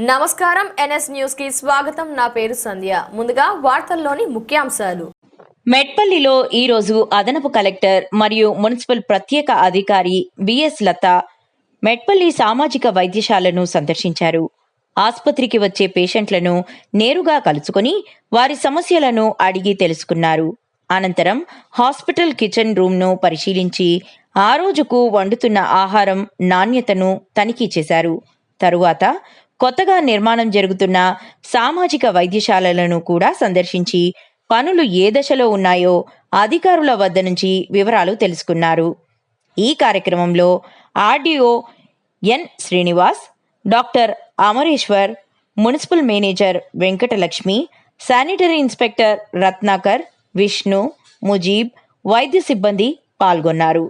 నమస్కారం ఎన్ఎస్ న్యూస్కి స్వాగతం. నా పేరు సంధ్య. ముందుగా వార్తల్లోని ముఖ్యాంశాలు. మెట్పల్లిలో ఈరోజు అదనపు కలెక్టర్ మరియు మున్సిపల్ ప్రత్యేక అధికారి బిఎస్ లత మెట్పల్లి సామాజిక వైద్యశాలను సందర్శించారు. ఆసుపత్రికి వచ్చే పేషెంట్లను నేరుగా కలుసుకొని వారి సమస్యలను అడిగి తెలుసుకున్నారు. అనంతరం హాస్పిటల్ కిచెన్ రూమ్ను పరిశీలించి ఆ రోజుకు వండుతున్న ఆహారం నాణ్యతను తనిఖీ చేశారు. తరువాత కొత్తగా నిర్మాణం జరుగుతున్న సామాజిక వైద్యశాలలను కూడా సందర్శించి పనులు ఏ దశలో ఉన్నాయో అధికారుల వద్ద నుంచి వివరాలు తెలుసుకున్నారు. ఈ కార్యక్రమంలో RDO N Srinivas doctor Amareshwar municipal manager Venkatalakshmi sanitary inspector Ratnakar Vishnu Mujeeb వైద్య సిబ్బంది పాల్గొన్నారు.